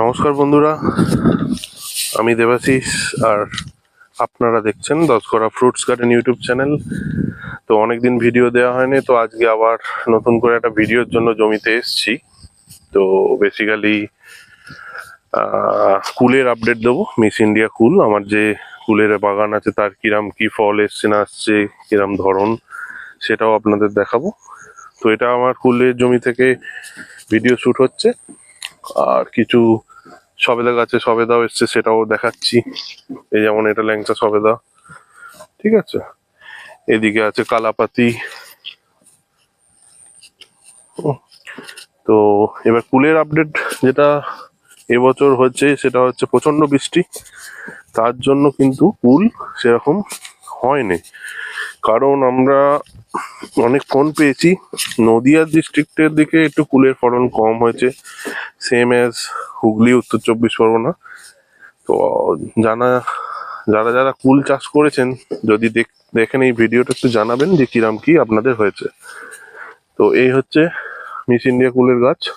নমস্কার বন্ধুরা, আমি দেবাশিস আর আপনারা দেখছেন দশকরা ফ্রুটস গার্ডেন ইউটিউব চ্যানেল। তো অনেকদিন ভিডিও দেওয়া হয়নি, তো আজকে আবার নতুন করে একটা ভিডিওর জন্য জমিতে এসছি। তো বেসিক্যালি কুলের আপডেট দেবো মিস ইন্ডিয়া কুল। আমার যে কুলের বাগান আছে, তার কিরাম কি ফল এসছে, না আসছে, কিরাম ধরন, সেটাও আপনাদের দেখাবো। তো এটা আমার কুলের জমি থেকে ভিডিও শ্যুট হচ্ছে। আর কিছু সবেদা গাছে সবেদাও এসছে, সেটাও দেখাচ্ছি। এই যেমন এটা ল্যাংচা সবেদা। ঠিক আছে? এদিকে আছে কালাপাতি। তো এবার কুলের আপডেট যেটা এবছর হচ্ছে, সেটা হচ্ছে প্রচণ্ড বৃষ্টি। তার জন্য কিন্তু কুল সেরকম হয়নি। কারণ আমরা অনেক ফোন পেয়েছি। নদিয়া ডিস্ট্রিক্টের দিকে একটু কুলের ফলন কম হয়েছে। সেম অ্যাজ হুগলি, উত্তর চব্বিশ পরগনা। তো জানা, যারা যারা কুল চাষ করেছেন, যদি দেখ- দেখেন এই ভিডিওটা একটু জানাবেন যে কিরাম কি আপনাদের হয়েছে। তো এই হচ্ছে মিস ইন্ডিয়া কুলের গাছ।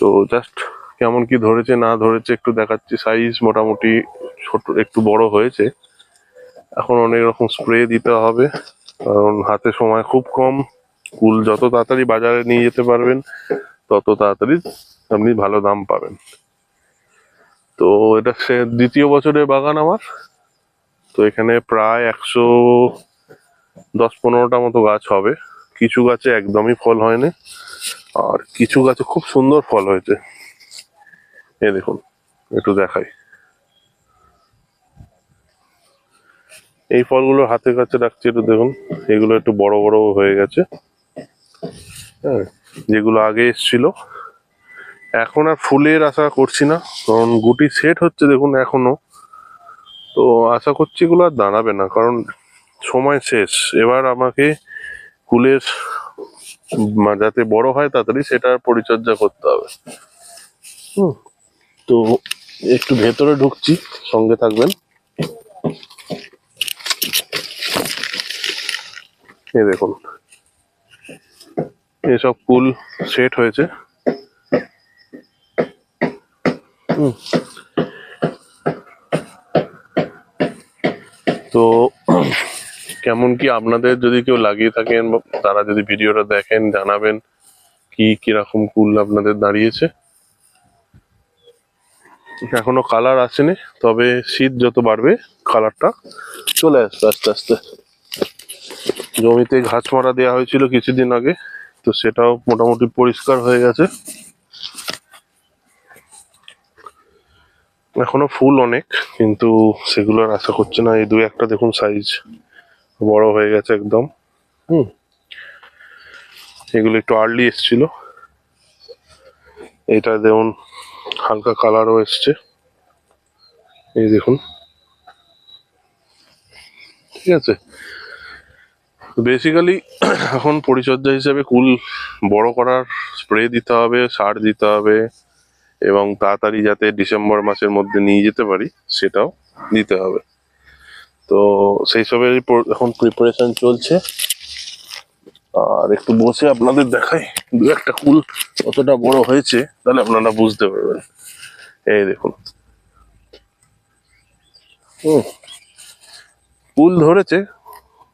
তো জাস্ট কেমন কি ধরেছে, না ধরেছে একটু দেখাচ্ছি। সাইজ মোটামুটি ছোট, একটু বড় হয়েছে। এখন অনেক রকম স্প্রে দিতে হবে। কারণ হাতে সময় খুব কম। কুল যত তাড়াতাড়ি বাজারে নিয়ে যেতে পারবেন, তত তাড়াতাড়ি আপনি ভালো দাম পাবেন। তো এটা সে দ্বিতীয় বছরের বাগান আমার। তো এখানে প্রায় একশো দশ পনেরোটা মতো গাছ হবে। কিছু গাছে একদমই ফল হয়নি। আর কিছু গাছে খুব সুন্দর ফল হয়েছে। এ দেখুন, একটু দেখাই। এই ফলগুলো হাতের কাছে রাখছি একটু, দেখুন। এগুলো একটু বড় বড় হয়ে গেছে। হ্যাঁ যেগুলো আগে এসছিল। এখন আর ফুলের আশা করছি না, কারণ গুটি সেট হচ্ছে, দেখুন, এখনও। তো আশা করছি এগুলো আর দাঁড়াবে না, কারণ সময় শেষ। এবার আমাকে ফুলের যাতে বড় হয় তাড়াতাড়ি সেটার পরিচর্যা করতে হবে। হুম, তো একটু ভেতরে ঢুকছি, সঙ্গে থাকবেন। এই দেখুন। এসব কুল সেট হয়েছে। তো কেমন কি আপনাদের যদি কেউ লাগিয়ে থাকেন বা তারা যদি ভিডিওটা দেখেন, জানাবেন কি কীরকম কুল আপনাদের দাঁড়িয়েছে। এখনও কালার আসেনি, তবে শীত যত বাড়বে কালারটা চলে আসবে আস্তে আস্তে। জমিতে ঘাস মারা দেওয়া হয়েছিল কিছুদিন আগে, তো সেটাও মোটামুটি পরিষ্কার হয়ে গেছে। এখনও ফুল অনেক, কিন্তু সেগুলো আর আশা করছে না, এই দু একটা দেখুন সাইজ বড় হয়ে গেছে একদম। হুম। এগুলো একটু আর্লি এসছিল। এটা দেখুন, হালকা কালারও এসছে। এই দেখুন। ঠিক আছে? বেসিক্যালি এখন পরিচর্যা হিসেবে কুল বড় করার স্প্রে দিতে হবে, সার দিতে হবে, এবং তাড়াতাড়ি যাতে ডিসেম্বর মাসের মধ্যে নিয়ে যেতে পারি, সেটাও দিতে হবে। তো সেই সবেরই এখন প্রিপারেশন চলছে। আর একটু বসে আপনাদের দেখাই, দু একটা কুল কতটা বড় হয়েছে, তাহলে আপনারা বুঝতে পারবেন। এই দেখুন। হুম। কুল ধরেছে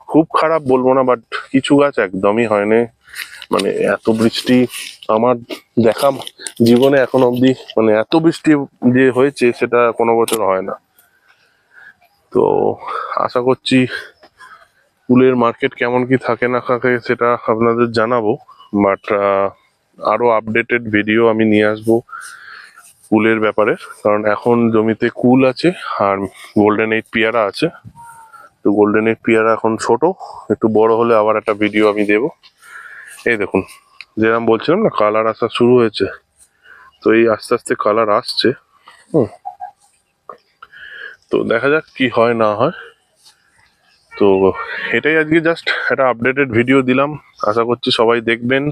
খুব খারাপ বলব না বাট কিছু গাছ একদমই হয়নি। মানে এত বৃষ্টি আমার দেখা জীবনে এখন অবধি মানে এত বৃষ্টি যে হয়েছে সেটা কোনো বছর হয় না। তো আশা করছি ফুলের মার্কেট কেমন কি থাকে না থাকে সেটা আপনাদের জানাব বাট আরও আপডেটেড ভিডিও আমি নিয়ে আসব কুলের ব্যাপারে। কারণ এখন জমিতে কুল আছে আর গোল্ডেন এইট পিয়ারা আছে। তো গোল্ডেন এইট পেয়ারা এখন ছোট, একটু বড় হলে আবার একটা ভিডিও আমি দেবো। এই দেখুন যেরকম বলছিলাম না কালার আসা শুরু হয়েছে। তো এই আস্তে আস্তে কালার আসছে, হুম। তো দেখা যাক কি হয় না হয়। তো এটাই আজকে জাস্ট একটা আপডেটেড ভিডিও দিলাম। আশা করছি সবাই দেখবেন।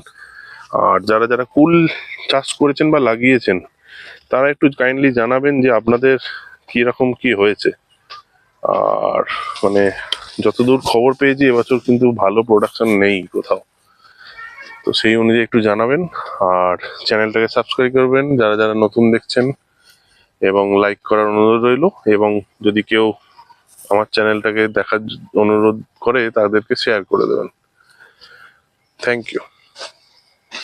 আর যারা যারা কুল চাষ করেছেন বা লাগিয়েছেন, তারা একটু কাইন্ডলি জানাবেন যে আপনাদের কি রকম কি হয়েছে। আর মানে যতদূর খবর পেয়েছি, এবছর কিন্তু ভালো প্রোডাকশন নেই কোথাও। তো সেই অনুযায়ী একটু জানাবেন, আর চ্যানেলটাকে সাবস্ক্রাইব করবেন, যারা যারা নতুন দেখছেন, এবং লাইক করার অনুরোধ রইল, এবং যদি কেউ আমার চ্যানেলটাকে দেখার অনুরোধ করে, তাদেরকে শেয়ার করে দেবেন। Thank you